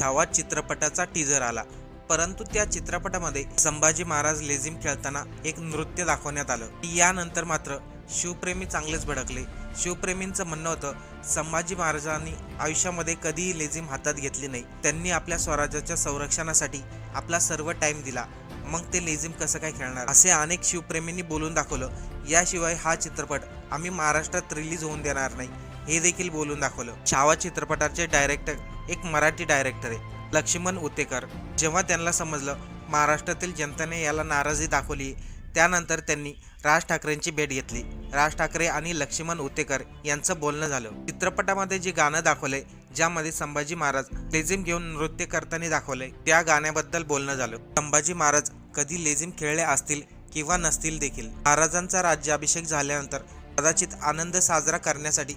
छावा चित्रपटाचा टीझर आला. परंतु त्या चित्रपटामध्ये संभाजी महाराज लेझिम खेळताना एक नृत्य दाखवण्यात आलं. यानंतर मात्र शिवप्रेमी चांगलेच भडकले. शिवप्रेमींचं म्हणणं होतं संभाजी महाराजांनी आयुष्यामध्ये कधीही लेझिम हातात घेतली नाही. त्यांनी आपल्या स्वराज्याच्या संरक्षणासाठी आपला सर्व टाईम दिला. मग ते लेझिम कसं काय खेळणार? असे अनेक शिवप्रेमींनी बोलून दाखवलं. याशिवाय हा चित्रपट आम्ही महाराष्ट्रात रिलीज होऊन देणार नाही. हे देखील बोलून दाखवलं. छावा चित्रपटाचे डायरेक्टर एक मराठी डायरेक्टर आहे लक्ष्मण उतेकर. जेव्हा त्यांना समजलं महाराष्ट्रातील जनतेने याला नाराजी दाखवली त्यानंतर त्यांनी राज ठाकरेंची भेट घेतली. राज ठाकरे आणि लक्ष्मण उतेकर यांचं बोलणं झालं. चित्रपटामध्ये जे गाणं दाखवले ज्यामध्ये संभाजी महाराज लेझिम घेऊन नृत्य करताना दाखवले त्या गाण्याबद्दल बोलणं झालं. संभाजी महाराज कधी लेझिम खेळले असतील किंवा नसतील देखील महाराजांचा राज्याभिषेक झाल्यानंतर कदाचित आनंद साजरा करण्यासाठी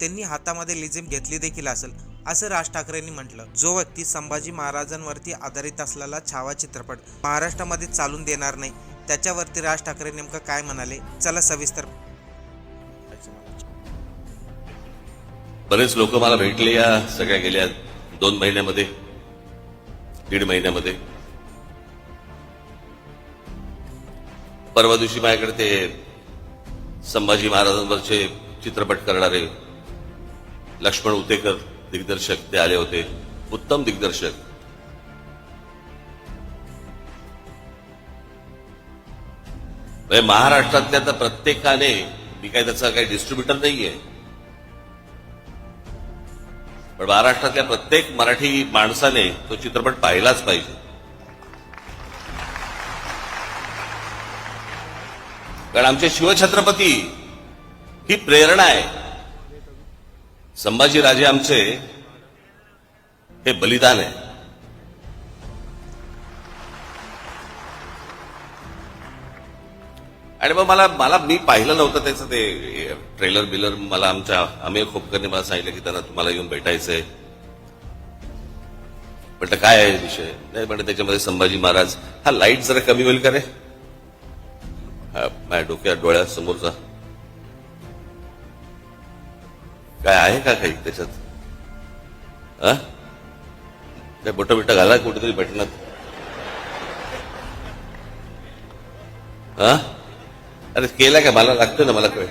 त्यांनी हातामध्ये लेझिम घेतली देखील असेल. असं राज ठाकरेंनी म्हटलं. जो व्यक्ती संभाजी महाराजांवरती आधारित असलेला छावा चित्रपट महाराष्ट्रामध्ये चालून देणार नाही त्याच्यावरती राज ठाकरे नेमकं काय म्हणाले? चला सविस्तर. बरेच लोक मला भेटले या सगळ्या गेल्या दोन महिन्यामध्ये दीड महिन्यामध्ये. परवा दिवशी माझ्याकडे ते संभाजी महाराजांवरचे चित्रपट करणारे लक्ष्मण उतेकर दिग्दर्शक ते आले होते. उत्तम दिग्दर्शक. म्हणजे महाराष्ट्रातल्या तर प्रत्येकाने मी काय त्याचा काही डिस्ट्रीब्युटर नाहीये. पण महाराष्ट्रातल्या प्रत्येक मराठी माणसाने तो चित्रपट पाहिलाच पाहिजे. कारण आमचे शिवछत्रपती ही प्रेरणा आहे. संभाजीराजे आमचे हे बलिदान आहे. आणि मग मला मला मी पाहिलं नव्हतं त्याचं ते ट्रेलर बिलर मला आमच्या अमेय खोपकरने मला सांगितलं की त्यांना तुम्हाला येऊन भेटायचंय. म्हटलं काय आहे विषय? नाही म्हणजे त्याच्यामध्ये संभाजी महाराज हा लाइट जरा कमी होईल का रे? माझ्या डोक्यात डोळ्यासमोरचा. काय आहे का काही त्याच्यात? हा काय बोट बिट घाला कुठेतरी भेटणार हा अरे केला का? मला लागतं ना मला कळ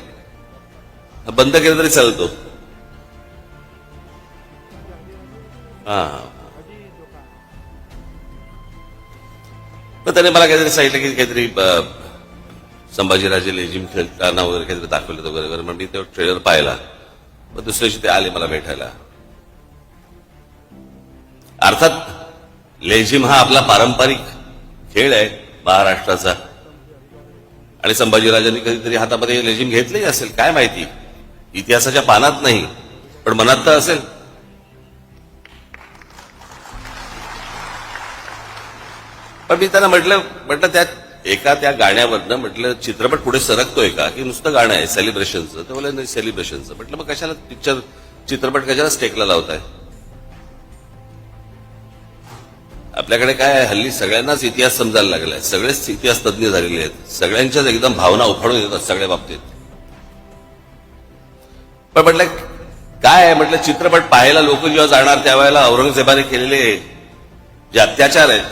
बंद केलं तरी चालतो हा मग त्याने मला काहीतरी सांगितलं की काहीतरी संभाजीराजे लेझिम खेळताना वगैरे काहीतरी दाखवलं वगैरे वगैरे. मग मी तो ट्रेलर पाहिला. मग दुसऱ्या ते आले मला भेटायला. अर्थात लेझिम हा आपला पारंपरिक खेळ आहे महाराष्ट्राचा. आणि संभाजीराजांनी कधीतरी हातामध्ये लेझिम घेतली असेल काय माहिती? इतिहासाच्या पानात नाही पण मनात तर असेल. पण मी त्यांना म्हटलं म्हटलं त्यात एका त्या गाण्यावरनं म्हटलं चित्रपट पुढे सरकतोय का? की नुसतं गाणं आहे सेलिब्रेशनचं तर बोला नाही सेलिब्रेशनचं म्हटलं मग कशाला पिक्चर चित्रपट कशाला स्टेकला लावताय? आपल्याकडे काय आहे, हल्ली सगळ्यांनाच इतिहास समजायला लागलाय. सगळेच इतिहास तज्ज्ञ झालेले आहेत. सगळ्यांच्याच एकदम भावना उफाडून येतात सगळ्या बाबतीत. पण म्हटलं काय आहे? म्हटलं चित्रपट पाहायला लोक जेव्हा जाणार त्यावेळेला औरंगजेबाने केलेले जे अत्याचार आहेत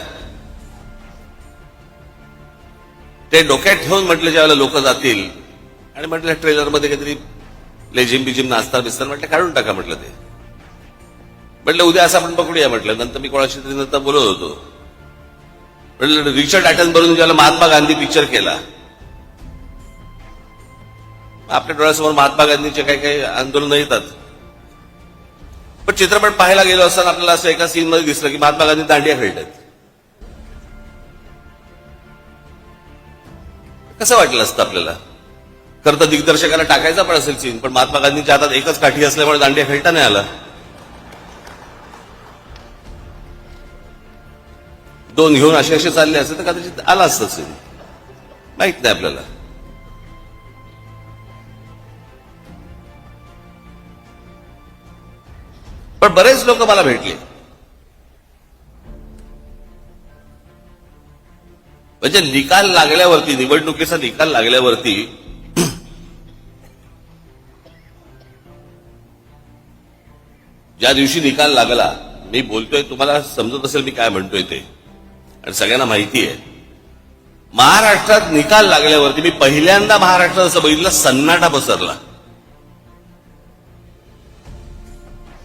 ते डोक्यात ठेवून म्हटलं ज्यावेळेला लोक जातील आणि म्हटलं ट्रेलरमध्ये काहीतरी लेझिम बिजिम नाचता बिस्तर म्हटलं काढून टाका म्हटलं ते. म्हटलं उद्या असं आपण पकडूया म्हटलं नंतर मी कोणाशी तरी नंतर बोलत होतो. म्हटलं रिचर्ड बरून ज्याला महात्मा गांधी पिक्चर केला. आपल्या डोळ्यासमोर महात्मा गांधीचे काही काही आंदोलन येतात. पण चित्रपट पाहायला गेलो असताना आपल्याला असं एका सीन मध्ये दिसलं की महात्मा गांधी दांडिया खेळतात. कसं वाटलं असतं आपल्याला? खरं तर दिग्दर्शकाला टाकायचा पण असेल सीन पण महात्मा गांधींच्या हातात एकच काठी असल्यामुळे दांडिया खेळता नाही आला. दोन घेऊन असे असे चालले असते तर कदाचित आला असतं सीन माहीत नाही आपल्याला. पण बरेच लोक मला भेटले. म्हणजे निकाल लागल्यावरती निवडणुकीचा निकाल लागल्यावरती ज्या दिवशी निकाल लागला मी बोलतोय तुम्हाला समजत असेल मी काय म्हणतोय ते. आणि सगळ्यांना माहिती आहे. महाराष्ट्रात निकाल लागल्यावरती मी पहिल्यांदा महाराष्ट्रात असं बघितलं सन्नाटा पसरला.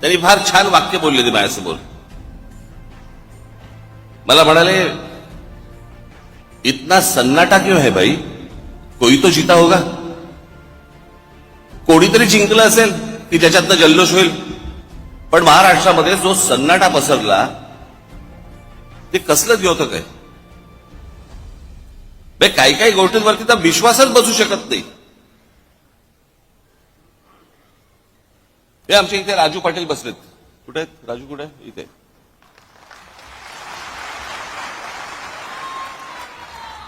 त्यांनी फार छान वाक्य बोलले ते माझ्यासमोर. मला म्हणाले इतना सन्नाटा क्यों है भाई? कोई तो जीता होगा. कोणीतरी जिंकलं असेल की ज्याच्यातनं जल्लोष होईल. पण महाराष्ट्रामध्ये जो सन्नाटा पसरला ते कसलंच द्योतक काय? काही काही गोष्टींवरती तर विश्वासच बसू शकत नाही. हे आमच्या इथे राजू पाटील बसलेत. कुठे आहेत? राजू कुठे? इथे.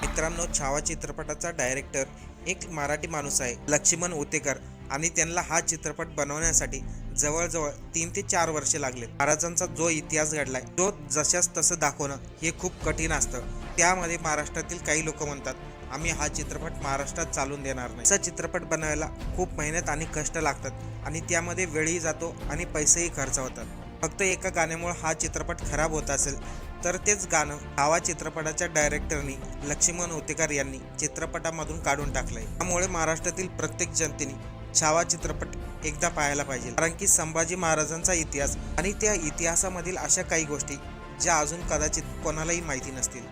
मित्रांनो छावा चित्रपटाचा डायरेक्टर एक मराठी माणूस आहे लक्ष्मण उतेकर आणि त्यांना हा चित्रपट बनवण्यासाठी जवळजवळ तीन ते चार वर्षे लागले. महाराजांचा जो इतिहास घडलाय तो जशाच तसं दाखवणं हे खूप कठीण असतं. त्यामध्ये महाराष्ट्रातील काही लोक म्हणतात आम्ही हा चित्रपट महाराष्ट्रात चालून देणार नाही. असा चित्रपट बनवायला खूप मेहनत आणि कष्ट लागतात आणि त्यामध्ये वेळही जातो आणि पैसेही खर्च होतात. फक्त एका गाण्यामुळे हा चित्रपट खराब होत असेल तर तेच गाणं आवा चित्रपटाच्या डायरेक्टरनी लक्ष्मण उतेकर यांनी चित्रपटामधून काढून टाकलंय. त्यामुळे महाराष्ट्रातील प्रत्येक जनतेने छावा चित्रपट एकदा पाहायला पाहिजे. कारण की संभाजी महाराजांचा इतिहास आणि त्या इतिहासामधील अशा काही गोष्टी ज्या अजून कदाचित कोणालाही माहिती नसतील.